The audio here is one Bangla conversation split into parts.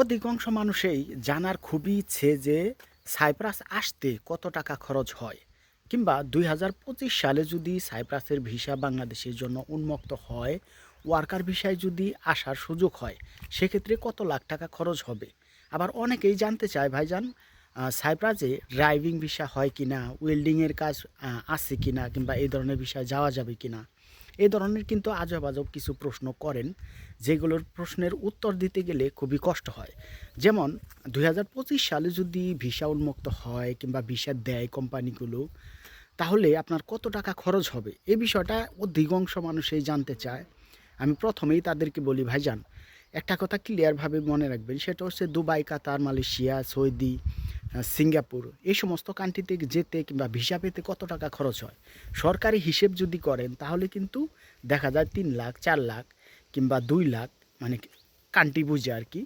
অধিকাংশ মানুষেই জানার খুবই ইচ্ছে যে সাইপ্রাস আসতে কত টাকা খরচ হয়, কিংবা দুই হাজার পঁচিশ সালে যদি সাইপ্রাসের ভিসা বাংলাদেশের জন্য উন্মুক্ত হয়, ওয়ার্কার ভিসায় যদি আসার সুযোগ হয়, সেক্ষেত্রে কত লাখ টাকা খরচ হবে? আবার অনেকেই জানতে চায়, ভাইজান সাইপ্রাসে ড্রাইভিং ভিসা হয় কিনা ওয়েল্ডিংয়ের কাজ আছে কিনা, কিংবা এই ধরনের ভিসায় যাওয়া যাবে কিনা? এই ধরনের কিন্তু আজব আজব কিছু প্রশ্ন করেন, যেগুলোর প্রশ্নের উত্তর দিতে গেলে খুবই কষ্ট হয়। যেমন দু হাজার পঁচিশ সালে যদি ভিসা উন্মুক্ত হয় কিংবা ভিসা দেয় কোম্পানিগুলো, তাহলে আপনার কত টাকা খরচ হবে? এ বিষয়টা অধিকাংশ মানুষই জানতে চায়। আমি প্রথমেই তাদেরকে বলি, ভাইজান, একটা কথা ক্লিয়ারভাবে মনে রাখবেন, সেটা হচ্ছে Dubai, Qatar, Malaysia, Saudi Singapore, এই সমস্ত কান্ট্রিতে যেতে কিংবা ভিসা পেতে কত টাকা খরচ হয়? সরকারি হিসেব যদি করেন, তাহলে কিন্তু দেখা যায় তিন লাখ, চার লাখ কিংবা দুই লাখ মানে কান্ট্রি বুঝে আর কি।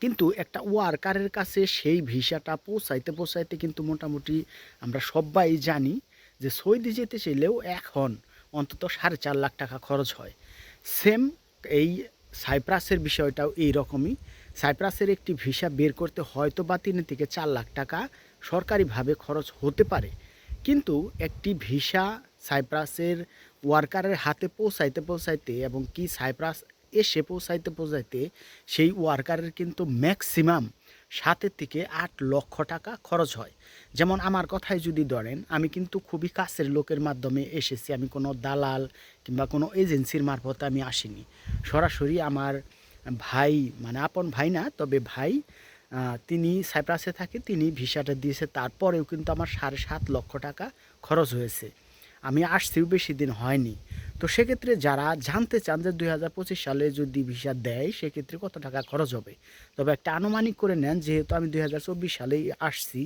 কিন্তু একটা ওয়ার্কারের কাছে সেই ভিসাটা পৌঁছাইতে পৌঁছাইতে কিন্তু মোটামুটি আমরা সবাই জানি যে সৌদি যেতে চাইলেও এখন অন্তত সাড়ে চার লাখ টাকা খরচ হয়। সেম এই সাইপ্রাসের বিষয়টাও এই রকমই। সাইপ্রাসের একটি ভিসা বের করতে হয়তো বা তিন থেকে চার লাখ টাকা সরকারিভাবে খরচ হতে পারে। কিন্তু একটি ভিসা সাইপ্রাসের ওয়ার্কারের হাতে পৌঁছাইতে পৌঁছাইতে এবং কি সাইপ্রাস এসে পৌঁছাইতে পৌঁছাইতে সেই ওয়ার্কারের কিন্তু ম্যাক্সিমাম সাতের থেকে আট লক্ষ টাকা খরচ হয়। যেমন আমার কথাই যদি ধরেন, আমি কিন্তু খুবই কাছের লোকের মাধ্যমে এসেছি, আমি কোনো দালাল কিংবা কোনো এজেন্সির মারফত আমি আসিনি। সরাসরি আমার ভাই মানে আপন ভাই না, তবে ভাই তিনি সাইপ্রাসে থাকে, তিনি ভিসাটা দিয়েছে, তারপরেও কিন্তু আমার সাড়ে সাত লক্ষ টাকা খরচ হয়েছে। আমি আসছিও বেশি দিন হয়নি। তো সেক্ষেত্রে যারা জানতে চান যে দুই হাজার পঁচিশ সালে যদি ভিসা দেয়, সেক্ষেত্রে কত টাকা খরচ হবে? তবে একটা আনুমানিক করে নেন, যেহেতু আমি দুই হাজার চব্বিশ সালেই আসছি,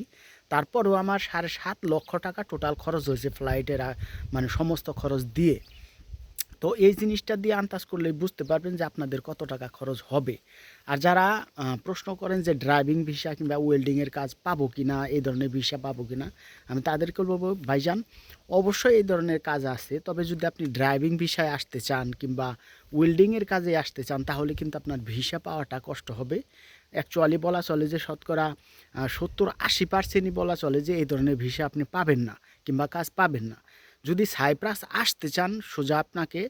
তারপরেও আমার সাড়ে সাত লক্ষ টাকা টোটাল খরচ হয়েছে ফ্লাইটের মানে সমস্ত খরচ দিয়ে। তো এই জিনিসটা দিয়ে আন্দাজ করলে বুঝতে পারবেন যে আপনাদের কত টাকা খরচ হবে। আর যারা প্রশ্ন করেন যে ড্রাইভিং ভিসা কিংবা ওয়েল্ডিংয়ের কাজ পাবো কি না এই ধরনের ভিসা পাবো কি না আমি তাদেরকে বলব, ভাইজান, অবশ্যই এই ধরনের কাজ আছে, তবে যদি আপনি ড্রাইভিং ভিসায় আসতে চান কিংবা ওয়েল্ডিংয়ের কাজে আসতে চান, তাহলে কিন্তু আপনার ভিসা পাওয়াটা কষ্ট হবে। অ্যাকচুয়ালি বলা চলে যে শতকরা সত্তর আশি পার্সেন্টই বলা চলে যে এই ধরনের ভিসা আপনি পাবেন না কিংবা কাজ পাবেন না। যদি সাইপ্রাস আসতে চান সোজা আপনাকে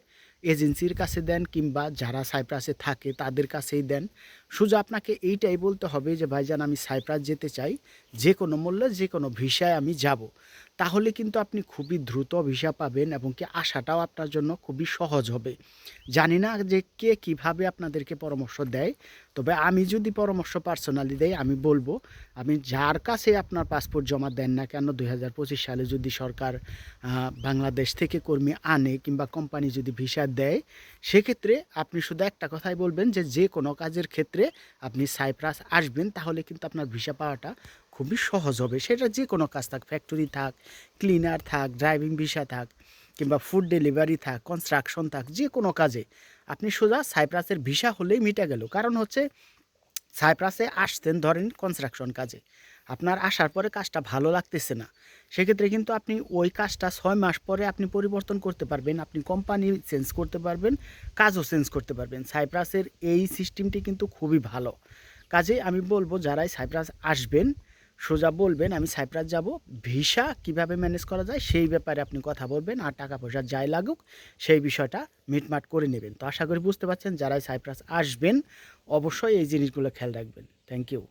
এজেন্সির কাছে দেন কিংবা যারা সাইপ্রাসে থাকে তাদের কাছেই দেন। সোজা আপনাকে এইটাই বলতে হবে যে, ভাইজান, আমি সাইপ্রাস যেতে চাই, যে কোনো মূল্যে, যে কোনো ভিসায় আমি যাব। তাহলে কিন্তু আপনি খুবই দ্রুত ভিসা পাবেন এবং কি আসাটাও আপনার জন্য খুবই সহজ হবে। জানি না যে কে কীভাবে আপনাদেরকে পরামর্শ দেয়, তবে আমি যদি পরামর্শ পার্সোনালি দেই, আমি বলব, আমি যার কাছে আপনার পাসপোর্ট জমা দেন না কেন দু হাজার পঁচিশ সালে যদি সরকার বাংলাদেশ থেকে কর্মী আনে কিংবা কোম্পানি যদি ভিসা দেয়, সেক্ষেত্রে আপনি শুধু একটা কথাই বলবেন যে যে কোনো কাজের ক্ষেত্রে আপনি সাইপ্রাস আসবেন, তাহলে কিন্তু আপনার ভিসা পাওয়াটা খুবই সহজ হবে। সেটা যে কোনো কাজ থাক, ফ্যাক্টরি থাক, ক্লিনার থাক, ড্রাইভিং ভিসা থাক, কিংবা ফুড ডেলিভারি থাক, কনস্ট্রাকশন থাক, যে কোনো কাজে আপনি সোজা সাইপ্রাসের ভিসা হলেই মিটে গেল। কারণ হচ্ছে সাইপ্রাসে আসতেন ধরেন কনস্ট্রাকশন কাজে। আপনার আসার পরে কাজটা ভালো লাগতেছে না। সেক্ষেত্রে কিন্তু আপনি ওই কাজটা ছয় মাস পরে আপনি পরিবর্তন করতে পারবেন, আপনি কোম্পানি চেঞ্জ করতে পারবেন, কাজও চেঞ্জ করতে পারবেন। সাইপ্রাসের এই সিস্টেমটি কিন্তু খুবই ভালো। কাজে আমি বলব, যারাই সাইপ্রাস আসবেন সোজা বলবেন, আমি সাইপ্রাস যাব, ভিসা কীভাবে ম্যানেজ করা যায় সেই ব্যাপারে আপনি কথা বলবেন আর টাকা পয়সা যাই লাগুক, সেই বিষয়টা মিটমাট করে নেবেন। তো আশা করি বুঝতে পারছেন, যারাই সাইপ্রাস আসবেন, অবশ্যই এই জিনিসগুলো খেয়াল রাখবেন। Thank you